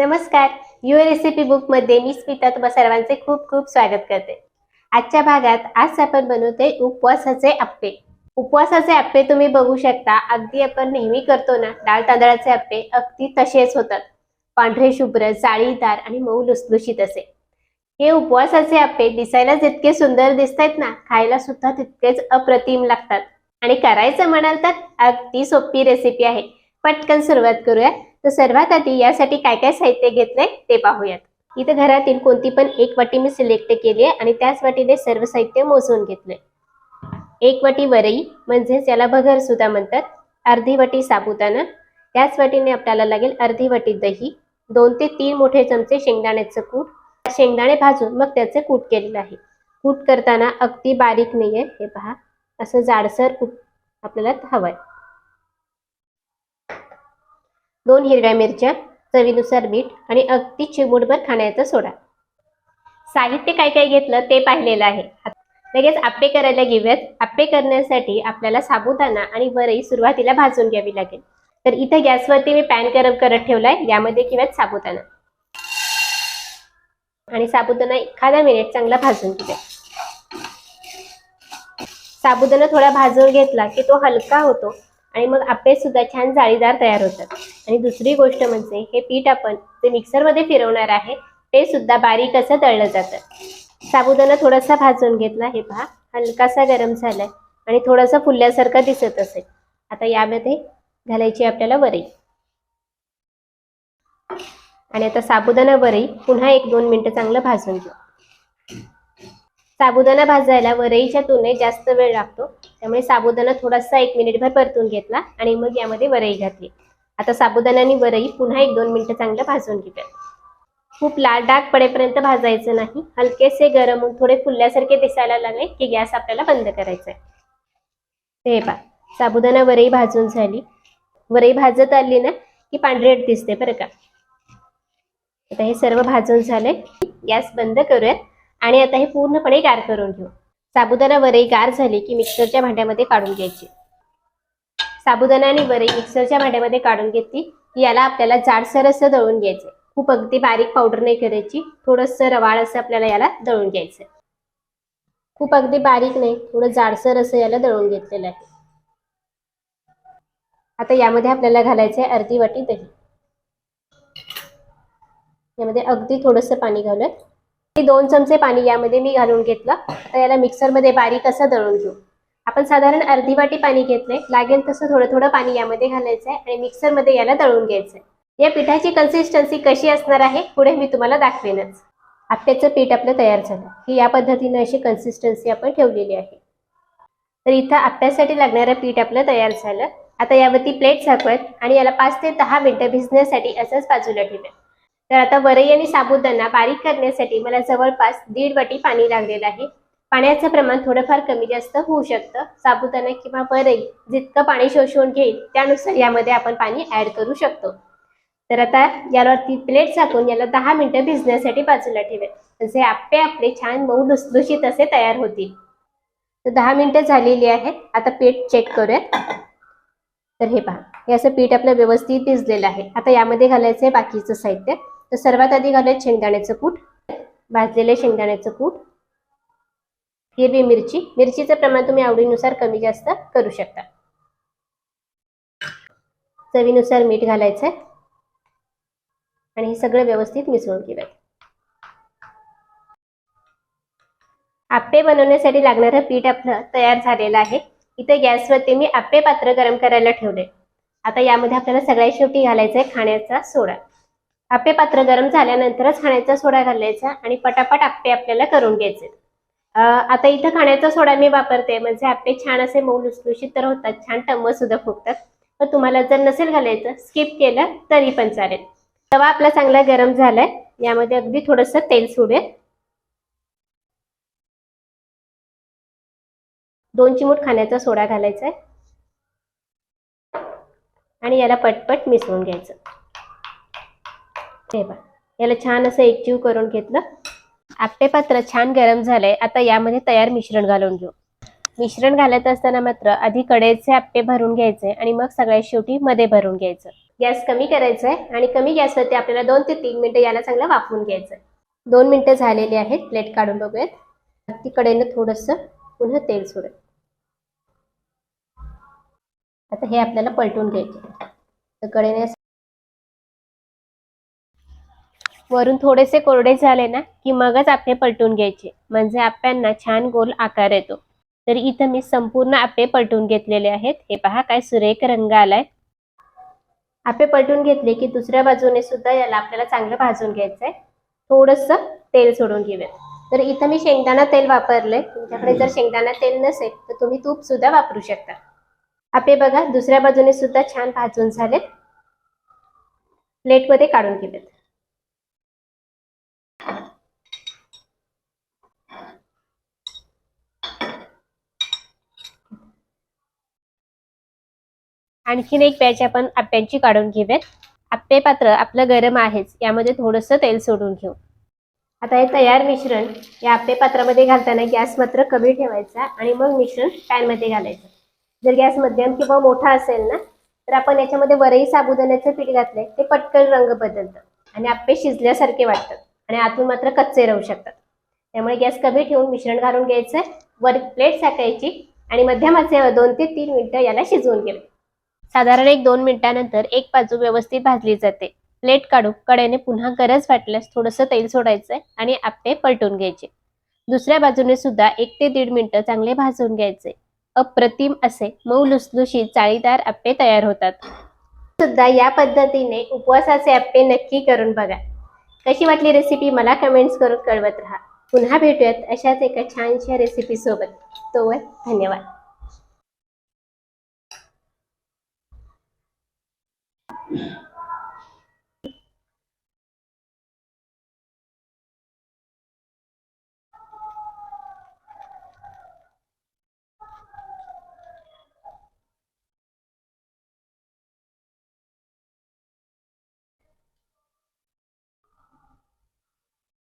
नमस्कार. You recipe बुकमध्ये मी स्मिता तुम्हा सर्वांचे खूप खूप स्वागत करते. आजच्या भागात आज आपण बनवते उपवासाचे आप्पे. उपवासाचे आप्पे तुम्ही बघू शकता. अगदी आपण नेहमी करतो ना डाळ तांदळाचे आप्पे अगदी तसेच होतात. पांढरे शुभ्र जाळीदार आणि मऊ लुसलुशीत असे. हे उपवासाचे आप्पे दिसायला जितके सुंदर दिसत आहेत ना खायला सुद्धा तितकेच अप्रतिम लागतात. आणि करायचं म्हणाल तर अगदी सोपी रेसिपी आहे. पटकन सुरुवात करूया. तर सर्वात आधी यासाठी काय काय साहित्य घेतलंय ते पाहूयात. इथं घरातील कोणती पण एक वाटी मी सिलेक्ट केली आहे आणि त्याच वाटीने सर्व साहित्य मोजून घेतलंय. एक वाटी वरई म्हणजेच याला भगर सुद्धा म्हणतात. अर्धी वाटी साबुदाणा. त्याच वाटीने आपल्याला लागेल अर्धी वाटी दही. दोन ते तीन मोठे चमचे शेंगदाण्याचं कूट. शेंगदाणे भाजून मग त्याचे कूट केलेलं आहे. कूट करताना अगदी बारीक नाही आहे हे पहा. असं जाडसर कूट आपल्याला हवंय. दोन हिरव्या मिरच्या चवीनुसार मीठ आणि अगदी चिमूटभर खाण्याचा सोडा. साहित्य काय काय घेतलं ते पाहिलेलं आहे. लगेच आप्पे करायला घेऊयात. आप्पे करण्यासाठी आपल्याला साबुदाणा आणि वरई सुरुवातीला भाजून घ्यावी लागेल. तर इथं गॅसवरती मी पॅन गरम करत ठेवलाय. यामध्ये घेऊयात साबुदाणा. आणि साबुदाणा एखादा मिनिट चांगला भाजून घेऊया. साबुदाणा थोडा भाजून घेतला की तो हलका होतो आणि मग आप्पे सुद्धा छान जाळीदार तयार होतात. आणि दुसरी गोष्ट म्हणजे हे पीठ आपण जे मिक्सरमध्ये फिरवणार आहे ते सुद्धा बारीक असं तळलं जातं. साबुदाणा थोडासा भाजून घेतला हे पहा हलकासा गरम झालाय आणि थोडासा फुलल्यासारखा दिसत असेल. आता यामध्ये घालायची आपल्याला वरई आणि आता साबुदाणा वरई पुन्हा एक दोन मिनिटं चांगलं भाजून घेऊ. साबुदाणा भाजायला वरईच्या तुलनेत जास्त वेळ लागतो त्यामुळे साबुदाणा थोडासा एक मिनिटभर परतून घेतला आणि मग यामध्ये वरई घातली. आता साबुदाणा आणि वरई पुन्हा एक दोन मिनटं चांगलं भाजून घेऊया खूप लाल डाग पडेपर्यंत भाजायचं नाही. हलकेसे गरम होऊन थोडे फुलल्यासारखे दिसायला लागले की गॅस आपल्याला बंद करायचा आहे हे पा साबुदाणा वरई भाजून झाली. वरई भाजत आली ना की पांढरेट दिसते बरं का? आता हे सर्व भाजून झाले. गॅस बंद करूयात आणि आता हे पूर्णपणे गार करून घेऊ. साबुदाणा वरई गार झाली की मिक्सरच्या भांड्यामध्ये काढून घ्यायची. साबुदाणा आणि मिक्सरच्या भांड्यामध्ये काढून घेतली. की याला आपल्याला जाडसर असं दळून घ्यायचं खूप अगदी बारीक पावडर नाही करायची. थोडंसं रवाळ असं आपल्याला याला दळून घ्यायचं खूप अगदी बारीक नाही थोडं जाडसर असं याला दळून घेतलेलं आहे. आता यामध्ये आपल्याला घालायचं आहे अर्धी वाटी दही. यामध्ये अगदी थोडंसं पाणी घालूयात. दोन चमचे पाणी यामध्ये मी घालून घेतलं. आता याला मिक्सरमध्ये बारीक असं दळून घेऊ. आपण साधारण अर्धी वाटी पाणी घेतलंय. लागेल तसं थोडं थोडं पाणी यामध्ये घालायचं आहे आणि मिक्सरमध्ये याला दळून घ्यायचं आहे या पिठाची कन्सिस्टन्सी कशी असणार आहे पुढे मी तुम्हाला दाखवेनच. आप्याचं पीठ आपलं तयार झालं. ही या पद्धतीने अशी कन्सिस्टन्सी आपण ठेवलेली आहे. तर इथं आप्यासाठी लागणारं पीठ आपलं तयार झालं. आता यावरती प्लेट झाकूयात आणि याला पाच ते दहा मिनिटं भिजण्यासाठी असंच बाजूला ठेवूयात. तर आता वरई आणि साबुदाणा बारीक करण्यासाठी मला जवळपास दीड वाटी पाणी लागलेलं आहे. पाण्याचं प्रमाण थोडंफार कमी जास्त होऊ शकतं. साबुदाणा किंवा वरई जितकं पाणी शोषून घेईल त्यानुसार यामध्ये आपण पाणी ऍड करू शकतो. तर आता यावरती प्लेट झाकून याला दहा मिनिटं भिजण्यासाठी बाजूला ठेवेल. जे आपे आपले छान मऊ लुसलुशीत असे तयार होतील. तर दहा मिनिटं झालेली आहेत. आता पीठ चेक करूयात. तर हे पहा. हे असं पीठ आपलं व्यवस्थित भिजलेलं आहे. आता यामध्ये घालायचं आहे बाकीचं साहित्य. तर सर्वात आधी घालूयात शेंगदाण्याचं कूट. भाजलेले शेंगदाण्याचं कूट. हिरवी मिरची. मिरचीचं प्रमाण तुम्ही आवडीनुसार कमी जास्त करू शकता. चवीनुसार मीठ घालायचं आहे आणि हे सगळं व्यवस्थित मिसळून घेऊयात आप्पे बनवण्यासाठी लागणारं पीठ आपलं तयार झालेलं आहे. इथे गॅसवरती मी आप्पे पात्र गरम करायला ठेवले. आता यामध्ये आपल्याला सगळ्यात शेवटी घालायचंय आहे खाण्याचा सोडा. आप्पे पात्र गरम झाल्यानंतरच खाण्याचा सोडा घालायचा आणि पटापट आप्पे आपल्याला करून घ्यायचे आता इथं खाण्याचा सोडा मी वापरते. म्हणजे आपले छान असे मऊ लुसलुशीत तर होतात. छान टम्म सुद्धा फुगतात. तर तुम्हाला जर नसेल घालायचं स्किप केलं तरी पण चालेल. तवा आपला चांगला गरम झालाय. यामध्ये अगदी थोडस तेल सोडेल दोन चिमूट खाण्याचा सोडा घालायचा आहे. आणि याला पटपट मिसळून घ्यायचं. हे बघ. याला छान असं एकजीव करून घेतलं. आपटे पात्र छान गरम झालंय. आता यामध्ये तयार मिश्रण घालून घेऊ. मिश्रण घालत असताना मात्र आधी कडेचे आपटे भरून घ्यायचे आणि मग सगळ्यात शेवटी मध्ये भरून घ्यायचं. गॅस कमी करायचा आहे आणि कमी गॅसवरती आपल्याला दोन ते तीन मिनिटं याला चांगलं वाफवून घ्यायचं दोन मिनिटं झालेली आहेत. प्लेट काढून बघूयात. ती कडेनं थोडंसं पुन्हा तेल सोडेल. आता हे आपल्याला पलटून घ्यायचे तर कडेने वरून थोडेसे कोरडे झाले ना की मगच आपे पलटून घ्यायचे. म्हणजे आप्यांना छान गोल आकार येतो. तर इथं मी संपूर्ण आपे पलटून घेतलेले आहेत. हे पहा काय सुरेख रंग आलाय. आपे पलटून घेतले की दुसऱ्या बाजूने सुद्धा याला आपल्याला चांगलं भाजून घ्यायचंय. थोडस तेल सोडून घेऊया तर इथं मी शेंगदाणा तेल वापरले तुमच्याकडे जर शेंगदाणा तेल नसेल तर तुम्ही तूप सुद्धा वापरू शकता. आपे बघा दुसऱ्या बाजूने सुद्धा छान भाजून झालेत. प्लेटमध्ये काढून घेऊयात. आणखीन एक बॅच आपण आप्यांची काढून घेऊयात. आप्पे पात्र आपलं गरम आहेच यामध्ये थोडंसं तेल सोडून घेऊ. आता हे तयार मिश्रण या आप्पे पात्रामध्ये घालताना गॅस मात्र कमी ठेवायचा आणि मग मिश्रण पॅनमध्ये घालायचं. जर गॅस मध्यम किंवा मोठा असेल ना तर आपण याच्यामध्ये वरही साबुदाण्याचं पीठ घातलंय ते पटकन रंग बदलतं आणि आप्पे शिजल्यासारखे वाटतात आणि आतून मात्र कच्चे राहू शकतात. त्यामुळे गॅस कमी ठेवून मिश्रण घालून घ्यायचं. वर प्लेट साकायची आणि मध्यम आचेवर दोन ते तीन मिनिटं याला शिजवून घ्यायचं साधारण एक दोन मिनिटानंतर एक बाजू व्यवस्थित भाजली जाते. प्लेट काढून कड्याने पुन्हा गरज वाटल्यास थोडंसं तेल सोडायचंय आणि आप्पे पलटून घ्यायचे. दुसऱ्या बाजूने सुद्धा एक ते दीड मिनिटं चांगले भाजून घ्यायचे. अप्रतिम असे मऊ लुसलुशीत चाळीदार आप्पे तयार होतात. सुद्धा या पद्धतीने उपवासाचे आप्पे नक्की करून बघा. कशी वाटली रेसिपी मला कमेंट्स करून कळवत राहा. पुन्हा भेटूयात अशाच एका छानशा रेसिपी सोबत. तोवर धन्यवाद.